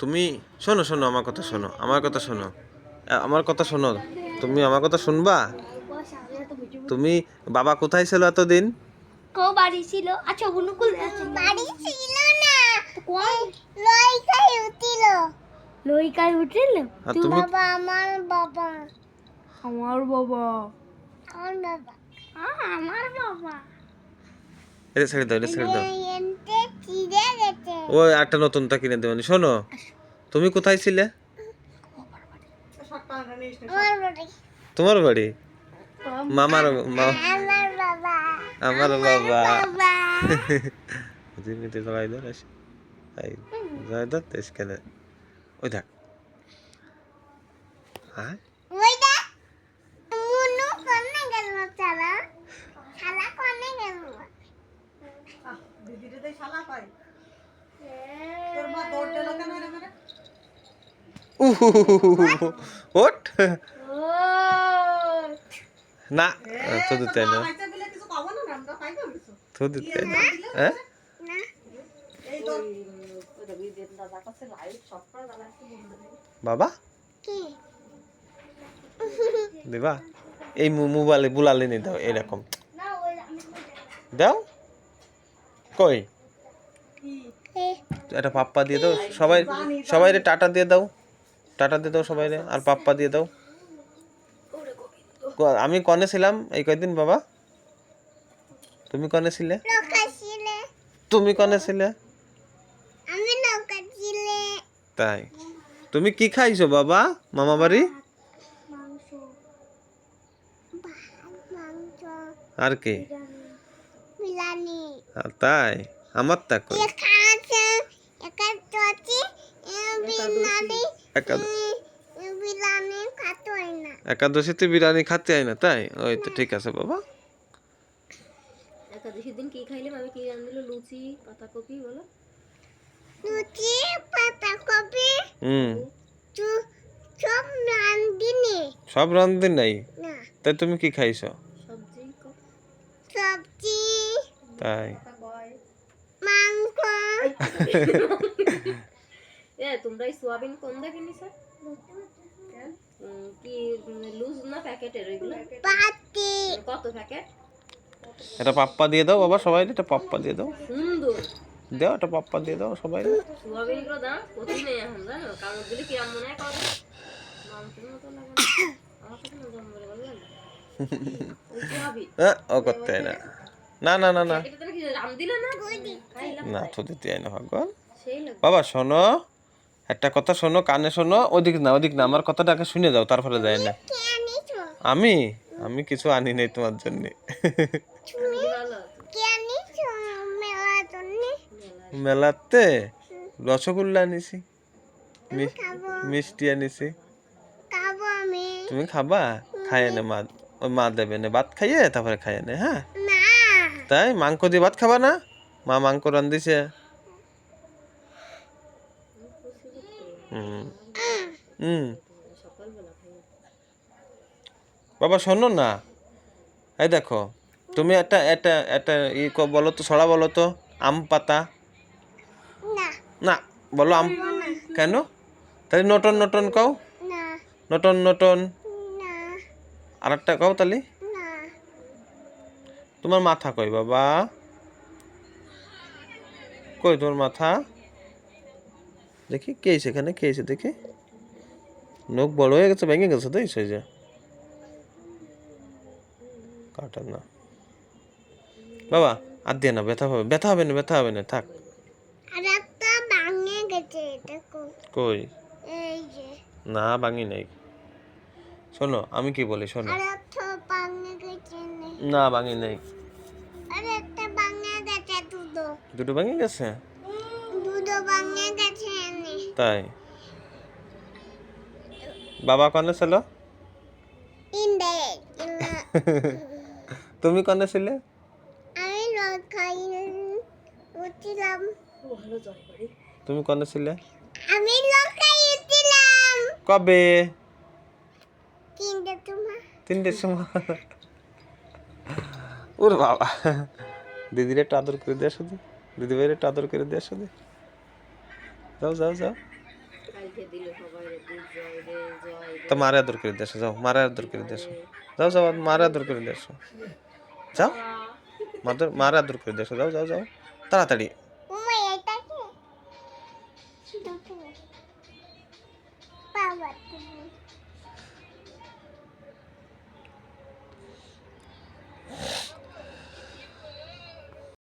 তুমি শোনো শোনো আমার কথা শোনো আমার কথা শোনো। আমার কথা শোনো তুমি আমার কথা শুনবা? তুমি বাবা কোথায় ছিল এতদিন? বাড়ি ছিল। আচ্ছা অনুকূল বাড়ি ছিল না। কোন লইকাই উঠিল। লইকায় উঠেল? তুমি বাবা আমার বাবা। আমার বাবা। আমার বাবা। আমার বাবা। এটা ছেড়ে দাও, এটা ছেড়ে দাও। ও, একটা নতুনটা কিনে দেবেন শোনো, তুমি কোথায় ছিলে? তোমার বাড়ি? মামার আমার বাবা। তেজ কেনে? ওই দেখ। হ্যাঁ ওইটা মুনু কোনে গেল চালা চালা কোনে গেল উহুহুহুহু। ওঠ ও না তো দিতে না। তো দিতে না। হ্যাঁ? বাবা? দিবা? এই মোবাইলে বুলালে নি দাও এরকম। দাও। কই? এ। একটা পাপ্পা দিয়ে দাও। সবাই সবাই টাটা দিয়ে দাও। টাটা দিয়ে দাও সবাই রে আর পাপ্পা দিয়ে দাও। আমি কনে ছিলাম এই কয়দিন বাবা? তুমি কনে ছিলে? তুমি কনে ছিলে? তাই। তুমি কি খাইছো বাবা মামা বাড়ি? আর কি? তাই? আমার তা একাদশীতে বিরিয়ানি খাতে হয় না। তাই? ওই তো ঠিক আছে বাবা। একাদশীর দিন কি খাইলাম আমি কি রান্ধিল লুচি পাতাকপি বলো। লুচি পাতাকপি হুম। সব রান্ধিনি সব রান্ধি নাই? না। তাই তুমি কি খাইছো? সবজি ক- সবজি। তাই। মাংস। এ তোমরা এই সোয়াবিন কোন দেখে নি স্যার কি লুজ না প্যাকেটের ওইগুলো? পাতি। কত প্যাকেট? এটা পাপ্পা দিয়ে দাও বাবা সবাই এটা পাপ্পা দিয়ে দাও। সুন্দর। দাও এটা পাপ্পা দিয়ে দাও সবাই। সোয়াবিনগুলো দাম কতই নেই এখন জানো কাগজ দিলে কিরাম মনে হয় কাগজ মাংসের মতো লাগে না। আমার কাছে মজা মজা বললেন সোয়াবিন হ্যাঁ ও করতে না। না না না না। কি না? খাইলাম। না তো দিতে হয় না ভগবান বাবা শোনো। একটা কথা শোনো কানে শোনো ওদিক না ওদিক না আমার কথাটা আগে শুনে যাও তারপরে যায় না। আমি? আমি কিছু আনি নাই তোমার জন্য। মেলাতে রসগোল্লা আনিছি মিষ্টি আনিছি। তুমি খাবা? খাইয়ে নে মা ওই মা দেবে নে। ভাত খাইয়ে তারপরে খাইয়ে নে হ্যাঁ? তাই মাংস দিয়ে ভাত খাবা না? মা মাংস রান্ধিছে। হুম। হুম বাবা শোনো না। এই দেখো তুমি একটা একটা একটা ই বলো তো ছড়া বলো তো আম পাতা। না। বলো আম। কেন? তাহলে নটন নটন কও। নটন নটন। আর একটা কও তাহলে। তোমার মাথা কই বাবা? কই তোমার মাথা? দেখি কে এসে এখানে কে এসে দেখি। নখ বড় হয়ে গেছে ভেঙে গেছে তো এই যে? কাটার না। বাবা আর দিয়ে না ব্যথা হবে ব্যথা হবে না ব্যথা হবে না থাক। কই? না ভাঙি নাই। শোনো আমি কি বলি শোনো। না। ভাঙি নাই। দুটো। ভাঙি গেছে? দুটো ভাঙে গেছে। তাই? বাবা কনে ছিল তুমি কনে ছিলে আমি রোদ খাই উঠছিলাম। তুমি কনে ছিলে আমি লকাই উঠছিলাম। কবে? তিনটে তোমার তিনটের সময় ওর বাবা। দিদিরে একটু আদর করে দেওয়া শুধু দিদি ভাইয়ের একটু আদর করে দেওয়া শুধু যাও যাও যাও। তো মারে আদর করে দেশো যাও মারে আদর করে দেশো যাও যাও মারে আদর করে দেশো যাও মাদর মারে আদর করে দেশো যাও যাও যাও তাড়াতাড়ি। Yeah.